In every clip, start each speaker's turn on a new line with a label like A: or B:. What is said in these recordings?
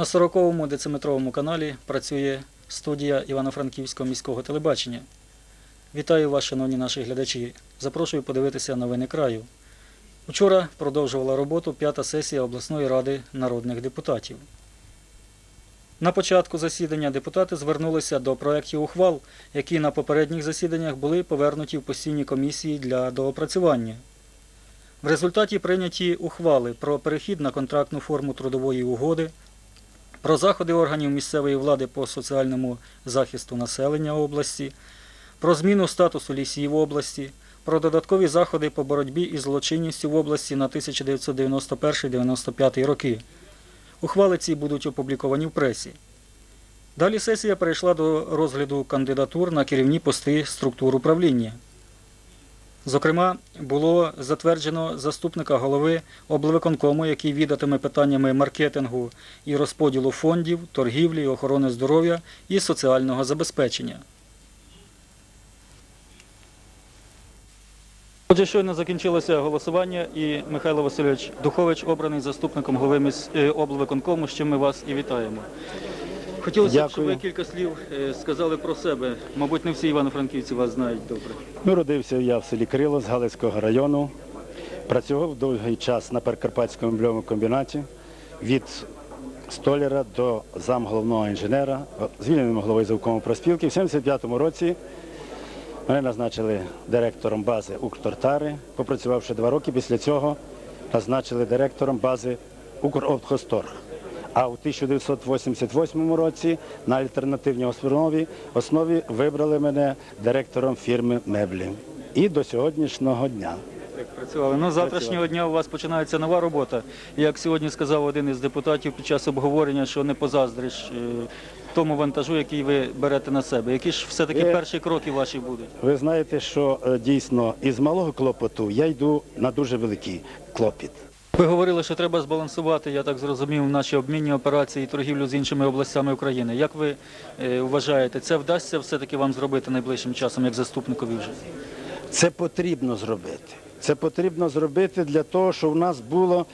A: На 40-му дециметровому каналі працює студія Івано-Франківського міського телебачення. Вітаю вас, шановні наші глядачі. Запрошую подивитися новини краю. Учора продовжувала роботу п'ята сесія обласної ради народних депутатів. На початку засідання депутати звернулися до проєктів ухвал, які на попередніх засіданнях були повернуті в постійні комісії для доопрацювання. В результаті прийняті ухвали про перехід на контрактну форму трудової угоди, про заходи органів місцевої влади по соціальному захисту населення області, про зміну статусу лісів області, про додаткові заходи по боротьбі із злочинністю в області на 1991-95 роки. Ухвали ці будуть опубліковані в пресі. Далі сесія перейшла до розгляду кандидатур на керівні пости структур управління. Зокрема, було затверджено заступника голови облвиконкому, який відатиме питаннями маркетингу і розподілу фондів, торгівлі, охорони здоров'я і соціального забезпечення. Отже, щойно закінчилося голосування, і Михайло Васильович Духович обраний заступником голови е, облвиконкому, з чим ми вас і вітаємо. Хотілося б, щоб ви кілька слів е, сказали про себе. Мабуть, не всі івано-франківці вас знають добре.
B: Ну, родився я в селі Крило з Галицького району. Працював довгий час на Перкарпатському мебльовому комбінаті від столяра до зам головного інженера, звільненим головою завкому проспілки. В 75-му році мене назначили директором бази Укртортари, попрацювавши два роки. Після цього назначили директором бази Укробхосторг. А у 1988 році на альтернативній основі, основі вибрали мене директором фірми меблі. І до сьогоднішнього дня.
A: Працювали. Ну, з завтрашнього дня у вас починається нова робота. Як сьогодні сказав один із депутатів під час обговорення, що не позаздриш е, тому вантажу, який ви берете на себе. Які ж все-таки
B: Е.
A: перші кроки ваші будуть?
B: Ви знаєте, що е, дійсно із малого клопоту я йду на дуже великий клопіт.
A: Ви говорили, що треба збалансувати, я так зрозумів, наші обмінні операції і торгівлю з іншими областями України. Як ви е, вважаєте, це вдасться все-таки вам зробити найближчим часом, як заступникові вже?
B: Це потрібно зробити. Це потрібно зробити для того, щоб у нас було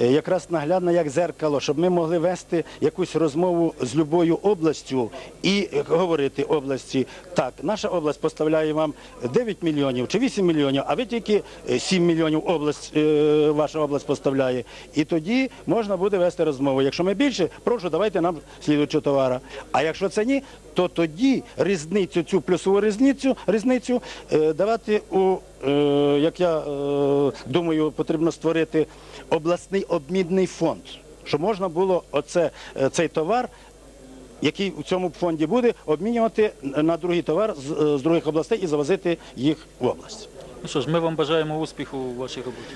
B: якраз наглядно як зеркало, щоб ми могли вести якусь розмову з любою областю і е, говорити області, так, наша область поставляє вам 9 мільйонів чи 8 мільйонів, а ви тільки е, 7 мільйонів область, е, ваша область поставляє. І тоді можна буде вести розмову. Якщо ми більше, прошу, давайте нам слідуючого товара. А якщо це ні, то тоді різницю, цю плюсову різницю, різницю е, давати у, е, як я е, думаю, потрібно створити обласний обмінний фонд, щоб можна було оце, е, цей товар, який у цьому фонді буде, обмінювати на другий товар з, е, з других областей і завозити їх в область.
A: Ну що ж, ми вам бажаємо успіху у вашій роботі.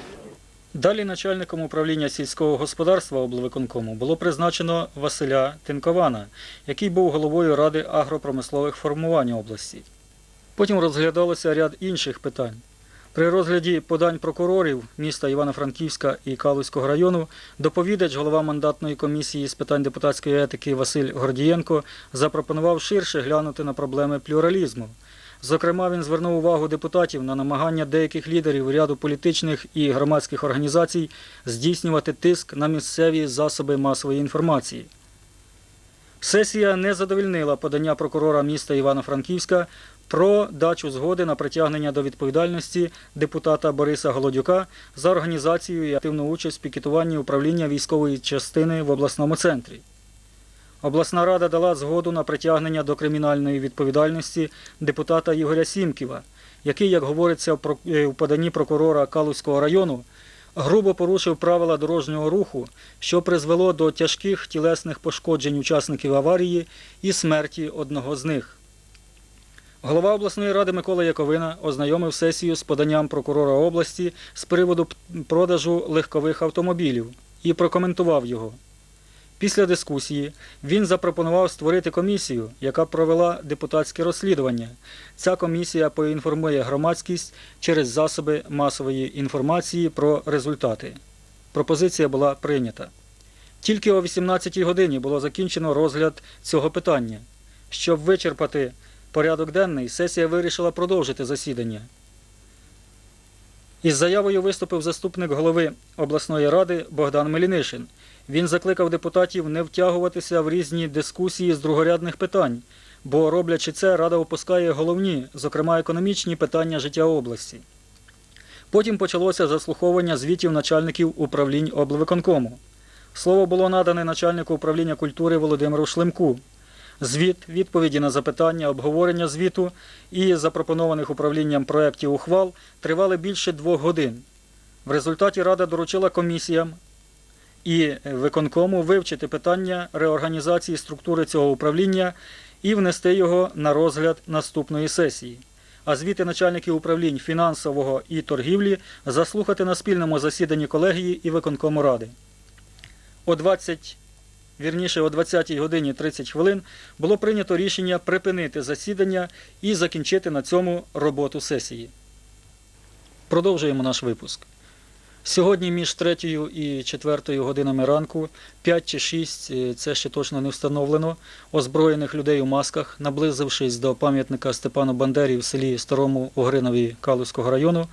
A: Далі начальником управління сільського господарства облвиконкому було призначено Василя Тинкована, який був головою Ради агропромислових формувань області. Потім розглядалося ряд інших питань. При розгляді подань прокурорів міста Івано-Франківська і Калузького району доповідач голова мандатної комісії з питань депутатської етики Василь Гордієнко запропонував ширше глянути на проблеми плюралізму. Зокрема, він звернув увагу депутатів на намагання деяких лідерів ряду політичних і громадських організацій здійснювати тиск на місцеві засоби масової інформації. Сесія не задовільнила подання прокурора міста Івано-Франківська про дачу згоди на притягнення до відповідальності депутата Бориса Голодюка за організацію і активну участь в пікетуванні управління військової частини в обласному центрі. Обласна рада дала згоду на притягнення до кримінальної відповідальності депутата Ігоря Сімківа, який, як говориться в е, поданні прокурора Калузького району, грубо порушив правила дорожнього руху, що призвело до тяжких тілесних пошкоджень учасників аварії і смерті одного з них. Голова обласної ради Микола Яковина ознайомив сесію з поданням прокурора області з приводу продажу легкових автомобілів і прокоментував його. Після дискусії він запропонував створити комісію, яка провела депутатське розслідування. Ця комісія поінформує громадськість через засоби масової інформації про результати. Пропозиція була прийнята. Тільки о 18-й годині було закінчено розгляд цього питання. Щоб вичерпати порядок денний, сесія вирішила продовжити засідання. Із заявою виступив заступник голови обласної ради Богдан Мелінишин. Він закликав депутатів не втягуватися в різні дискусії з другорядних питань, бо роблячи це, Рада опускає головні, зокрема економічні питання життя області. Потім почалося заслуховування звітів начальників управлінь облвиконкому. Слово було надане начальнику управління культури Володимиру Шлемку. Звіт, відповіді на запитання, обговорення звіту і запропонованих управлінням проєктів ухвал тривали більше двох годин. В результаті Рада доручила комісіям і виконкому вивчити питання реорганізації структури цього управління і внести його на розгляд наступної сесії. А звіти начальників управлінь фінансового і торгівлі заслухати на спільному засіданні колегії і виконкому ради. О 20 вірніше о 20 годині 30 хвилин було прийнято рішення припинити засідання і закінчити на цьому роботу сесії. Продовжуємо наш випуск. Сьогодні між 3 і 4 годинами ранку 5 чи 6, е, це ще точно не встановлено, озброєних людей у масках, наблизившись до пам'ятника Степану Бандері в селі Старому Угринові Калузького району,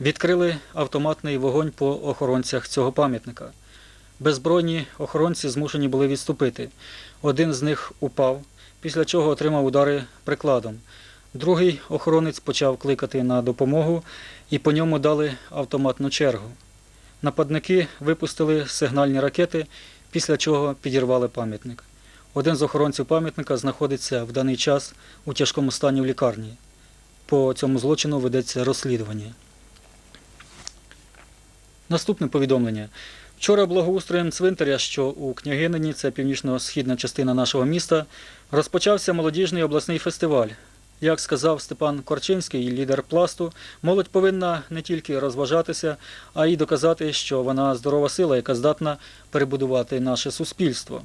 A: відкрили автоматний вогонь по охоронцях цього пам'ятника. Беззбройні охоронці змушені були відступити. Один з них упав, після чого отримав удари прикладом. Другий охоронець почав кликати на допомогу і по ньому дали автоматну чергу. Нападники випустили сигнальні ракети, після чого підірвали пам'ятник. Один з охоронців пам'ятника знаходиться в даний час у тяжкому стані в лікарні. По цьому злочину ведеться розслідування. Наступне повідомлення. Вчора благоустроєм цвинтаря, що у Княгинині, це північно-східна частина нашого міста, розпочався молодіжний обласний фестиваль. Як сказав Степан Корчинський, лідер пласту, молодь повинна не тільки розважатися, а й доказати, що вона здорова сила, яка здатна перебудувати наше суспільство.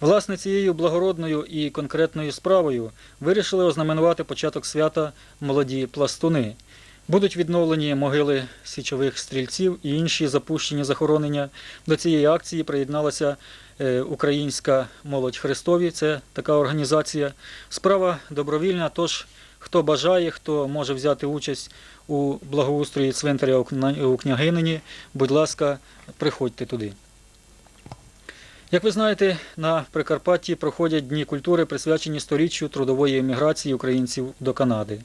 A: Власне, цією благородною і конкретною справою вирішили ознаменувати початок свята молоді пластуни. Будуть відновлені могили січових стрільців і інші запущені захоронення. До цієї акції приєдналася е, Українська молодь Христові. Це така організація. Справа добровільна, тож хто бажає, хто може взяти участь у благоустрої цвинтаря у Княгинині, будь ласка, приходьте туди. Як ви знаєте, на Прикарпатті проходять дні культури, присвячені сторіччю трудової еміграції українців до Канади.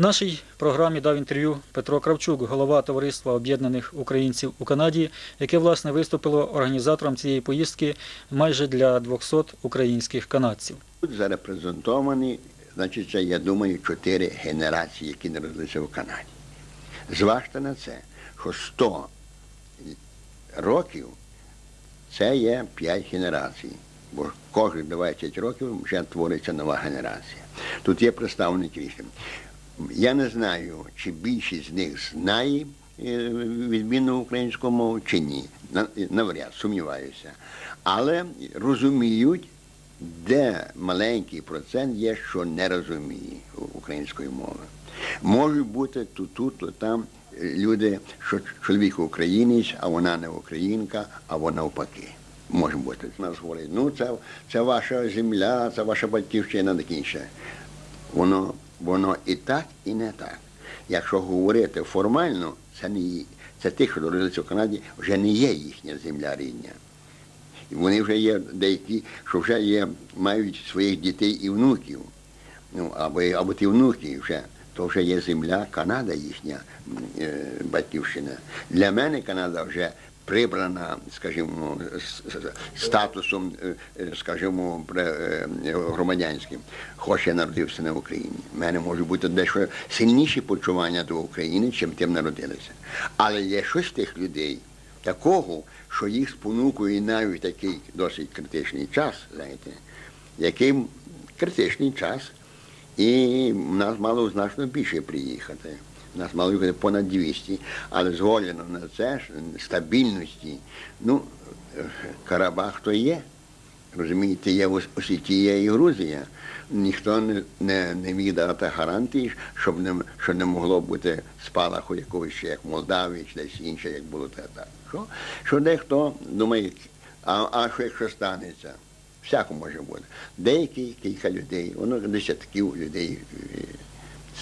A: Нашій програмі дав інтерв'ю Петро Кравчук, голова Товариства Об'єднаних Українців у Канаді, яке власне виступило організатором цієї поїздки майже для 200 українських канадців.
C: Тут зарепрезентовані, значить, я думаю, чотири генерації, які народилися в Канаді. Зважте на це, що 100 років це є 5 генерацій. Бо кожні 20 років вже твориться нова генерація. Тут є представники різні. Я не знаю, чи більшість з них знає е, відмінну українську мову чи ні. Навряд, сумніваюся. Але розуміють, де маленький процент є, що не розуміє української мови. Можуть бути тут, тут, то там люди, що чоловік українець, а вона не українка, а вона навпаки. Може бути. Нас говорять, ну це, це ваша земля, це ваша батьківщина, таке інше. Воно, воно і так, і не так. Якщо говорити формально, це не це тих, що народилися в Канаді, вже не є їхня земля рідня. І Вони вже є деякі, що вже є, мають своїх дітей і внуків. Ну, або, або ті внуки вже, то вже є земля, Канада їхня е, батьківщина. Для мене Канада вже прибрана, скажімо, статусом, е, е, скажімо, е, громадянським. Хоч я народився на Україні. У мене може бути дещо сильніші почування до України, чим тим народилися. Але є щось тих людей, такого, що їх спонукує навіть такий досить критичний час, знаєте, який критичний час, і в нас мало значно більше приїхати. Нас мало їхати понад 200, але згодено на це ж стабільності. Ну, е, Карабах то є. Розумієте, є Ос- Осетія і Грузія. Ніхто не, не, не міг дати гарантії, щоб не, що не могло бути спалаху якогось, ще, як Молдавії, чи десь інше, як було те так. Що, що дехто думає, а, а що якщо станеться? Всяко може бути. Деякі кілька людей, воно десятків людей.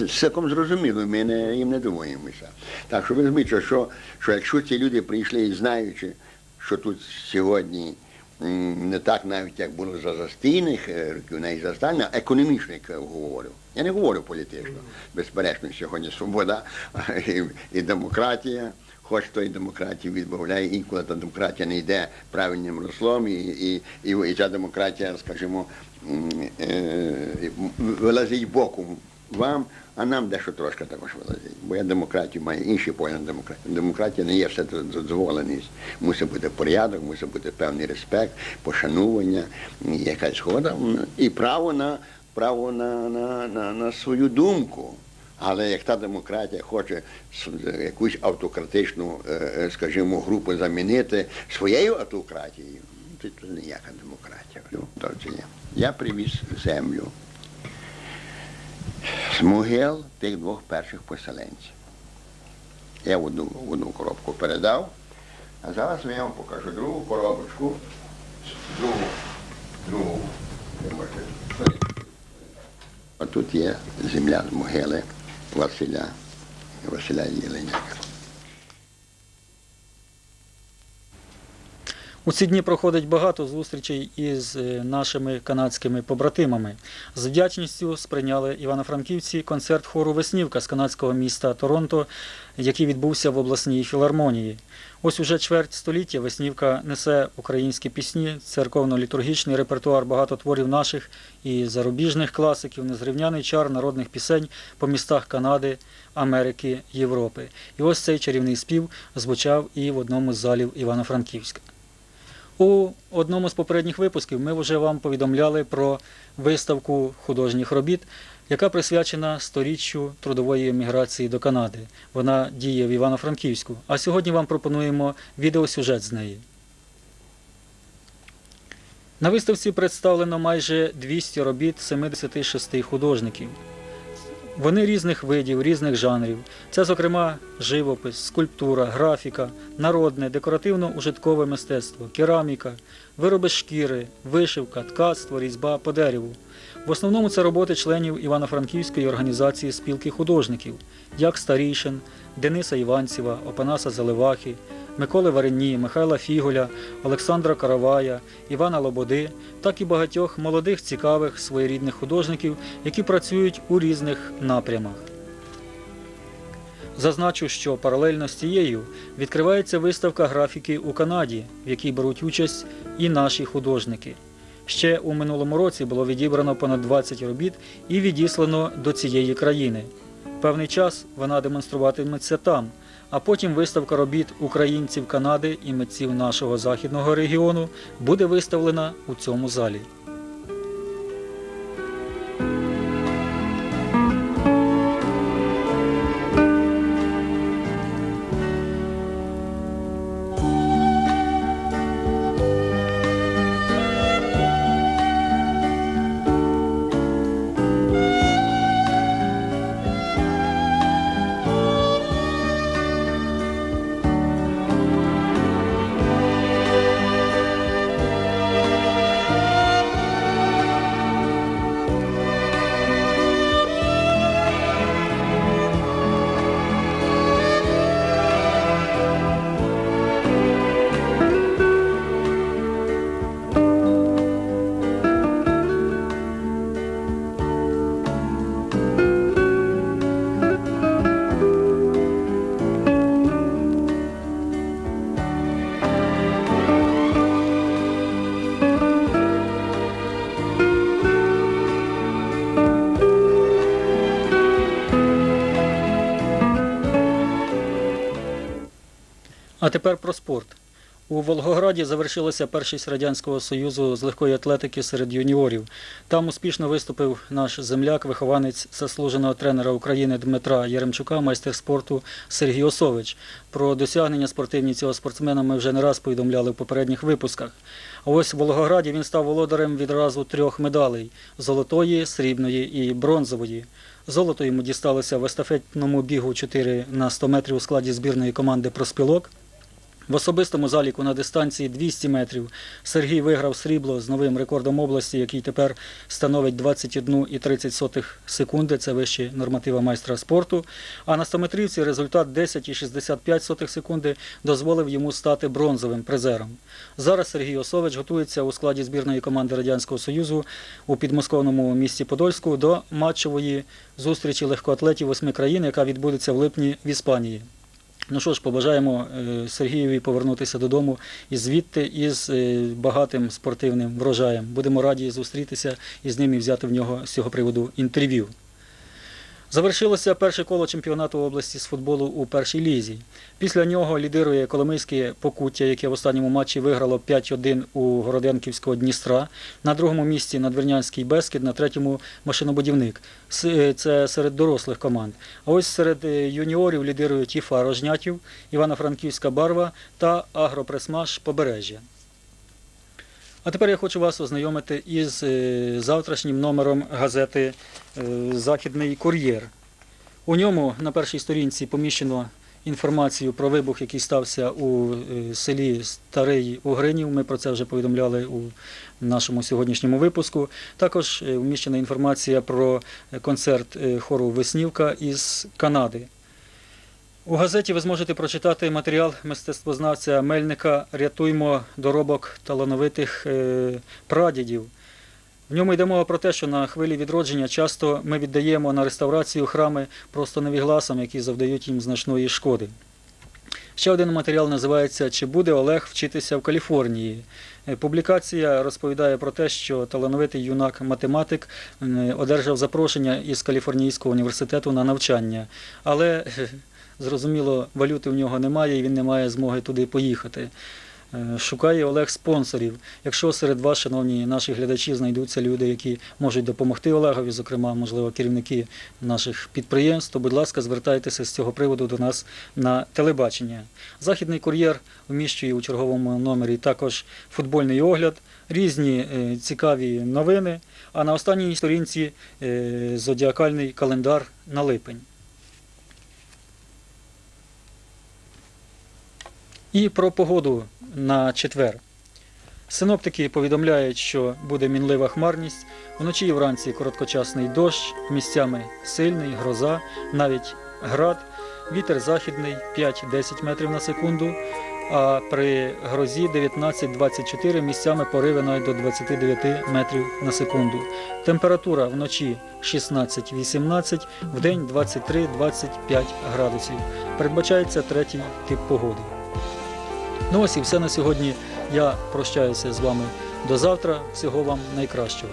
C: Е, Це цілком зрозуміло, ми не, їм не дивуємося. Так що ви розумієте, що, що якщо ці люди прийшли і знаючи, що тут сьогодні не так навіть як було за застійних е, років, і за Сталіна, економічно, я говорю. Я не говорю політично. Безперечно, сьогодні свобода і, і демократія. Хоч то і демократію відбавляє, інколи та демократія не йде правильним руслом, і, і, і, і ця демократія, скажімо, м, е, вилазить боком вам, а нам дещо трошки також вилазить. Бо я демократію маю інші погляди на демократію. Демократія не є все дозволеність. Мусить бути порядок, мусить бути певний респект, пошанування, якась згода і право на право на, на, на, на свою думку. Але як та демократія хоче якусь автократичну, е, е, скажімо, групу замінити своєю автократією, то це ніяка демократія. Ну. Я привіз землю з могил тих двох перших поселенців. Я одну, одну коробку передав, а зараз я вам покажу другу коробочку, другу, другу. А тут є земля з могили Василя, Василя Єленяка.
A: У ці дні проходить багато зустрічей із е, нашими канадськими побратимами. З вдячністю сприйняли івано-франківці концерт хору Веснівка з канадського міста Торонто, який відбувся в обласній філармонії. Ось уже чверть століття Веснівка несе українські пісні, церковно-літургічний репертуар, багато творів наших і зарубіжних класиків, незрівняний чар народних пісень по містах Канади, Америки, Європи. І ось цей чарівний спів звучав і в одному з залів Івано-Франківська. У одному з попередніх випусків ми вже вам повідомляли про виставку художніх робіт, яка присвячена сторіччю трудової еміграції до Канади. Вона діє в Івано-Франківську. А сьогодні вам пропонуємо відеосюжет з неї. На виставці представлено майже 200 робіт 76 художників. Вони різних видів, різних жанрів. Це, зокрема, живопис, скульптура, графіка, народне, декоративно-ужиткове мистецтво, кераміка, вироби шкіри, вишивка, ткацтво, різьба по дереву. В основному це роботи членів Івано-Франківської організації спілки художників, як Старішин, Дениса Іванцева, Опанаса Заливахи, Миколи Варені, Михайла Фіголя, Олександра Каравая, Івана Лободи, так і багатьох молодих цікавих своєрідних художників, які працюють у різних напрямах. Зазначу, що паралельно з цією відкривається виставка графіки у Канаді, в якій беруть участь і наші художники. Ще у минулому році було відібрано понад 20 робіт і відіслано до цієї країни. Певний час вона демонструватиметься там, а потім виставка робіт українців Канади і митців нашого західного регіону буде виставлена у цьому залі. А тепер про спорт. У Волгограді завершилася першість Радянського Союзу з легкої атлетики серед юніорів. Там успішно виступив наш земляк, вихованець заслуженого тренера України Дмитра Яремчука, майстер спорту Сергій Осович. Про досягнення спортивні цього спортсмена ми вже не раз повідомляли в попередніх випусках. А ось в Волгограді він став володарем відразу трьох медалей золотої, срібної і бронзової. Золото йому дісталося в естафетному бігу 4 на 100 метрів у складі збірної команди проспілок. В особистому заліку на дистанції 200 метрів Сергій виграв срібло з новим рекордом області, який тепер становить 21,30 секунди. Це вище норматива майстра спорту. А на 100-метрівці результат 10,65 секунди дозволив йому стати бронзовим призером. Зараз Сергій Осович готується у складі збірної команди Радянського Союзу у підмосковному місті Подольську до матчової зустрічі легкоатлетів восьми країн, яка відбудеться в липні в Іспанії. Ну що ж, побажаємо е, Сергієві повернутися додому і звідти із е, багатим спортивним врожаєм. Будемо раді зустрітися із ним і взяти в нього з цього приводу інтерв'ю. Завершилося перше коло чемпіонату області з футболу у першій лізі. Після нього лідирує Коломийське Покуття, яке в останньому матчі виграло 5-1 у Городенківського Дністра. На другому місці Надвірнянський Бескід, на третьому машинобудівник. Е, Це серед дорослих команд. А ось серед е, юніорів лідирують Іфа Рожнятів, Івано-Франківська Барва та Агропресмаш Побережжя. А тепер я хочу вас ознайомити із е, завтрашнім номером газети е, Західний кур'єр. У ньому на першій сторінці поміщено інформацію про вибух, який стався у е, селі Старий Угринів. Ми про це вже повідомляли у нашому сьогоднішньому випуску. Також вміщена інформація про концерт хору Веснівка із Канади. У газеті ви зможете прочитати матеріал мистецтвознавця Мельника Рятуймо доробок талановитих е, прадідів. В ньому йде мова про те, що на хвилі відродження часто ми віддаємо на реставрацію храми просто невігласам, які завдають їм значної шкоди. Ще один матеріал називається Чи буде Олег вчитися в Каліфорнії? Е, Публікація розповідає про те, що талановитий юнак-математик одержав запрошення із Каліфорнійського університету на навчання. Але е, зрозуміло, валюти в нього немає і він не має змоги туди поїхати. Е, Шукає Олег спонсорів. Якщо серед вас, шановні наші глядачі, знайдуться люди, які можуть допомогти Олегові, зокрема, можливо, керівники наших підприємств, то, будь ласка, звертайтеся з цього приводу до нас на телебачення. Західний кур'єр вміщує у черговому номері також футбольний огляд, різні е, цікаві новини. А на останній сторінці е, зодіакальний календар на липень. І про погоду на четвер. Синоптики повідомляють, що буде мінлива хмарність, вночі і вранці короткочасний дощ, місцями сильний, гроза, навіть град, вітер західний 5-10 метрів на секунду, а при грозі 19-24 місцями пориви до 29 метрів на секунду. Температура вночі 16-18, вдень 23-25 градусів. Передбачається третій тип погоди. Ну ось і все на сьогодні. Я прощаюся з вами до завтра. Всього вам найкращого.